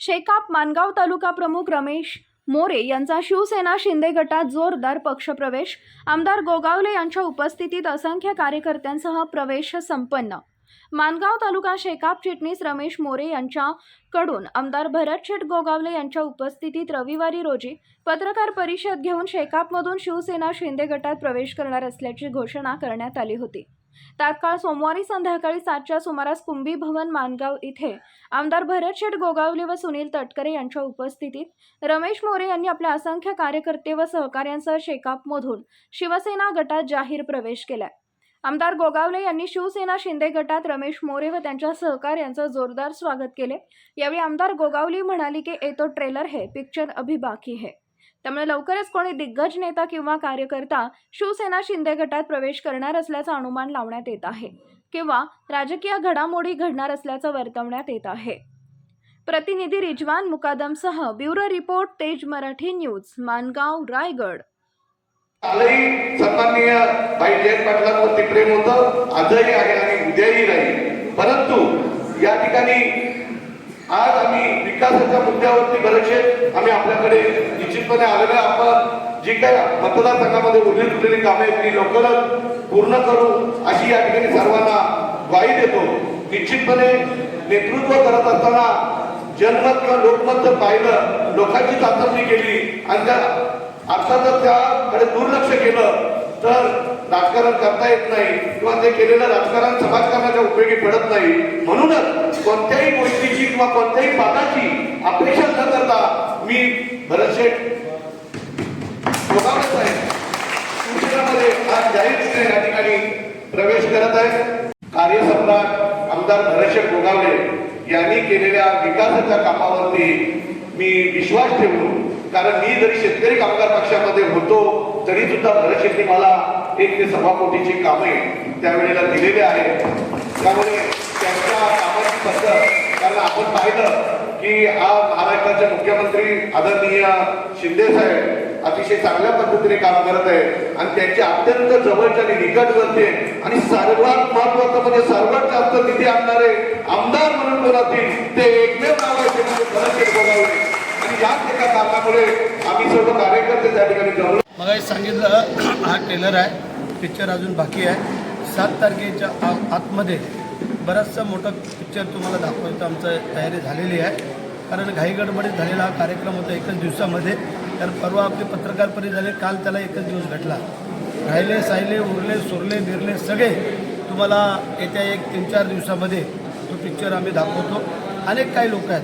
शेकाप मानगाव तालुका प्रमुख रमेश मोरे यांचा शिवसेना शिंदे गटात जोरदार पक्षप्रवेश. आमदार गोगावले यांच्या उपस्थितीत असंख्य कार्यकर्त्यांसह प्रवेश संपन्न. मानगाव तालुका शेकाप चिटणीस रमेश मोरे यांच्याकडून आमदार भरत शेठ गोगावले यांच्या उपस्थितीत रविवारी रोजी पत्रकार परिषद घेऊन शेकापमधून शिवसेना शिंदे गटात प्रवेश करणार असल्याची घोषणा करण्यात आली होती. तात्काळ सोमवारी संध्याकाळी सातच्या सुमारास कुंभी भवन मानगाव इथे आमदार भरत शेठ गोगावले व सुनील तटकरे यांच्या उपस्थितीत रमेश मोरे यांनी आपल्या असंख्य कार्यकर्ते व सहकाऱ्यांसह शेकापमधून शिवसेना गटात जाहीर प्रवेश केलाय. आमदार गोगावले यांनी शिवसेना शिंदे गटात रमेश मोरे व त्यांच्या सहकार्यांचं जोरदार स्वागत केले. यावेळी आमदार गोगावली म्हणाली की ए तो ट्रेलर है पिक्चर अभी बाकी है. त्यामुळे लवकरच कोणी दिग्गज नेता किंवा कार्यकर्ता शिवसेना शिंदे गटात प्रवेश करणार असल्याचं अनुमान लावण्यात येत आहे किंवा राजकीय घडामोडी घडणार असल्याचं वर्तवण्यात येत आहे. प्रतिनिधी रिजवान मुकादमसह ब्युरो रिपोर्ट तेज मराठी न्यूज मानगाव रायगड. कालही सन्माननीय भाई जयंत पाटलांवरती प्रेम होतं आजही आहे आणि उद्याही राहील. परंतु या ठिकाणी आज आम्ही विकासाच्या मुद्द्यावरती बरेचसे आम्ही आपल्याकडे निश्चितपणे आलेलो आहे. आपण जी काही मतदारसंघामध्ये उरली तुटलेली कामे आहेत ती लवकरच पूर्ण करू अशी या ठिकाणी सर्वांना ग्वाही देतो निश्चितपणे नेतृत्व करत असताना जनमत किंवा लोकमत जर पाहिलं लोकांची चाचपणी केली आणि त्या आता जर त्याकडे दुर्लक्ष केलं तर राजकारण करता येत नाही किंवा ते केलेलं राजकारण समाजकारणाच्या उपयोगी पडत नाही म्हणूनच कोणत्याही गोष्टीची किंवा कोणत्याही पदाची अपेक्षा न करता मी भरतशेठ आहे शिवसेनेमध्ये आज जाहीरपणे या ठिकाणी प्रवेश करत आहे कार्यसम्राट आमदार भरतशेठ गोगावले यांनी केलेल्या विकासाच्या कामावरती मी विश्वास ठेवलो कारण मी जरी शेतकरी कामगार पक्षामध्ये होतो तरी सुद्धा भरतशेट्टी मला एक ते सव्वा कोटीची कामे त्यावेळेला दिलेली आहेत. त्यामुळे त्यांच्या कामाची पद्धत कारण आपण पाहिलं की आज महाराष्ट्राचे मुख्यमंत्री आदरणीय शिंदे साहेब अतिशय चांगल्या पद्धतीने काम करत आहे आणि त्यांची अत्यंत जवळच्या आणि निकटवर्ती आणि सर्वात महत्वाचं म्हणजे सर्वात जास्त निधी आणणारे आमदार म्हणून बोलतील ते एकमेव नाव आहे ते म्हणजे आणि याच एका कारणामुळे आम्ही सर्व कार्यकर्ते त्या ठिकाणी जमलो. मग सांगितलं हा ट्रेलर आहे पिक्चर अजून बाकी आहे. सात तारखेच्या आ- आतमध्ये बराचसा मोठा पिक्चर तुम्हाला दाखवायचं आमचं तयारी झालेली आहे. कारण घाईगडबडीत झालेला हा कार्यक्रम होता एकच दिवसामध्ये. तर परवा आपली पत्रकार परिषद काल त्याला एकच दिवस घटला. राहिले साहिले उरले सोरले बिरले सगळे तुम्हाला येत्या एक तीन चार दिवसामध्ये तो पिक्चर आम्ही दाखवतो. अनेक काही लोक आहेत.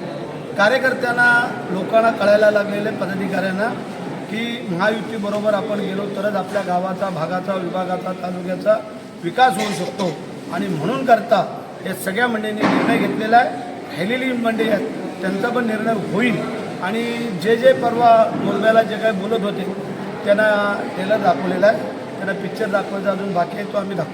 कार्यकर्त्यांना लोकांना कळायला लागलेले पदाधिकाऱ्यांना की महायुतीबरोबर आपण गेलो तरच आपल्या गावाचा भागाचा विभागाचा तालुक्याचा विकास होऊ शकतो. आणि म्हणून करता या सगळ्या मंडळींनी निर्णय घेतलेला आहे. राहिलेली मंडळी आहेत त्यांचा पण निर्णय होईल. आणि जे जे परवा बोलव्याला जे काही बोलत होते त्यांना ट्रेलर दाखवलेला आहे. त्यांना पिक्चर दाखवायचा अजून बाकी आहे तो आम्ही दाखवू